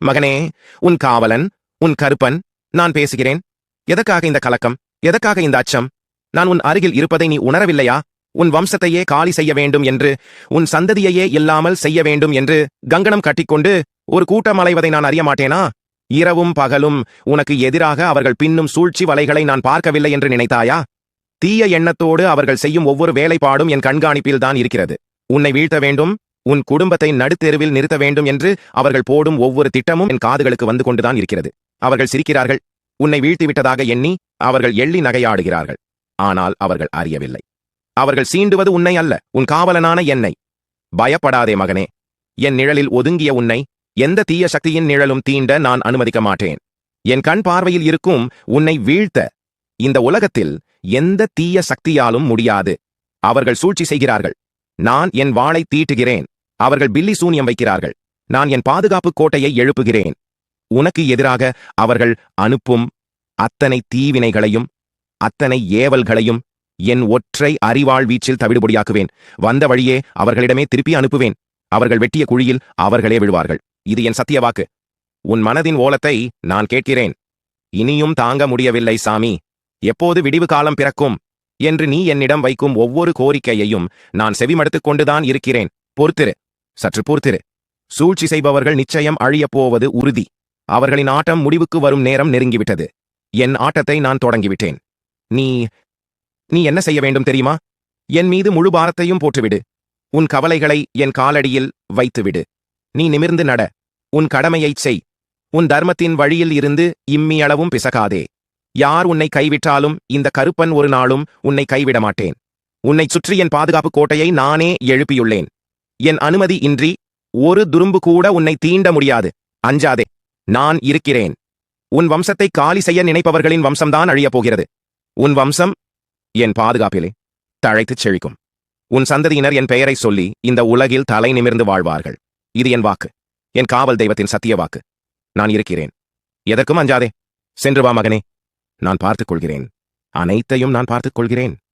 மகனே உன் காவலன் உன் கருப்பன் நான் பேசுகிறேன். எதற்காக இந்த கலக்கம்? எதற்காக இந்த அச்சம்? நான் உன் அருகில் இருப்பதை நீ உணரவில்லையா? உன் வம்சத்தையே காலி செய்ய வேண்டும் என்று உன் சந்ததியையே இல்லாமல் செய்ய வேண்டும் என்று கங்கணம் கட்டிக்கொண்டு ஒரு கூட்டம் அலைவதை நான் அறிய மாட்டேனா? இரவும் பகலும் உனக்கு எதிராக அவர்கள் பின்னும் சூழ்ச்சி வலைகளை நான் பார்க்கவில்லை என்று நினைத்தாயா? தீய எண்ணத்தோடு அவர்கள் செய்யும் ஒவ்வொரு வேலைப்பாடும் என் கண்காணிப்பில்தான் இருக்கிறது. உன்னை வீழ்த்த வேண்டும் உன் குடும்பத்தை நடுத்தெருவில் நிறுத்த வேண்டும் என்று அவர்கள் போடும் ஒவ்வொரு திட்டமும் என் காதுகளுக்கு வந்து கொண்டுதான் இருக்கிறது. அவர்கள் சிரிக்கிறார்கள். உன்னை வீழ்த்திவிட்டதாக எண்ணி அவர்கள் எள்ளி நகையாடுகிறார்கள். ஆனால் அவர்கள் அறியவில்லை. அவர்கள் சீண்டுவது உன்னை அல்ல உன் காவலனான என்னை. பயப்படாதே மகனே. என் நிழலில் ஒதுங்கிய உன்னை எந்த தீய சக்தியின் நிழலும் தீண்ட நான் அனுமதிக்க மாட்டேன். என் கண் பார்வையில் இருக்கும் உன்னை வீழ்த்த இந்த உலகத்தில் எந்த தீய சக்தியாலும் முடியாது. அவர்கள் சூழ்ச்சி செய்கிறார்கள். நான் என் வாளை தீட்டுகிறேன். அவர்கள் பில்லி சூனியம் வைக்கிறார்கள். நான் என் பாதுகாப்பு கோட்டையை எழுப்புகிறேன். உனக்கு எதிராக அவர்கள் அனுப்பும் அத்தனை தீவினைகளையும் அத்தனை ஏவல்களையும் என் ஒற்றை அறிவாள் வீச்சில் தவிடுபொடியாக்குவேன். வந்த வழியே அவர்களிடமே திருப்பி அனுப்புவேன். அவர்கள் வெட்டிய குழியில் அவர்களே விழுவார்கள். இது என் சத்தியவாக்கு. உன் மனதின் ஓலத்தை நான் கேட்கிறேன். இனியும் தாங்க முடியவில்லை சாமி. எப்போது விடிவு காலம் பிறக்கும் என்று நீ என்னிடம் வைக்கும் ஒவ்வொரு கோரிக்கையையும் நான் செவிமடுத்துக் கொண்டுதான் இருக்கிறேன். பொறுத்திரு. சற்று பொறுத்திரு. சூழ்ச்சி செய்பவர்கள் நிச்சயம் அழியப் போவது உறுதி. அவர்களின் ஆட்டம் முடிவுக்கு வரும் நேரம் நெருங்கிவிட்டது. என் ஆட்டத்தை நான் தொடங்கிவிட்டேன். நீ நீ என்ன செய்ய வேண்டும் தெரியுமா? என் மீது முழு பாரத்தையும் போட்டுவிடு. உன் கவலைகளை என் காலடியில் வைத்துவிடு. நீ நிமிர்ந்து நட. உன் கடமையைச் செய். உன் தர்மத்தின் வழியில் இருந்து இம்மியளவும் பிசகாதே. யார் உன்னை கைவிட்டாலும் இந்த கருப்பன் ஒரு நாளும் உன்னை கைவிட மாட்டேன் உன்னைச் சுற்றி என் பாதுகாப்பு கோட்டையை நானே எழுப்பியுள்ளேன். என் அனுமதி இன்றி ஒரு துரும்பு கூட உன்னை தீண்ட முடியாது. அஞ்சாதே நான் இருக்கிறேன். உன் வம்சத்தை காலி செய்ய நினைப்பவர்களின் வம்சம்தான் அழியப் போகிறது. உன் வம்சம் என் பாதுகாப்பிலே தழைத்துச் செழிக்கும். உன் சந்ததியினர் என் பெயரை சொல்லி இந்த உலகில் தலை நிமிர்ந்து வாழ்வார்கள். இது என் வாக்கு. என் காவல் தெய்வத்தின் சத்திய வாக்கு. நான் இருக்கிறேன். எதற்கும் அஞ்சாதே. சென்று வா மகனே. நான் பார்த்துக் கொள்கிறேன். அனைத்தையும் நான் பார்த்துக் கொள்கிறேன்.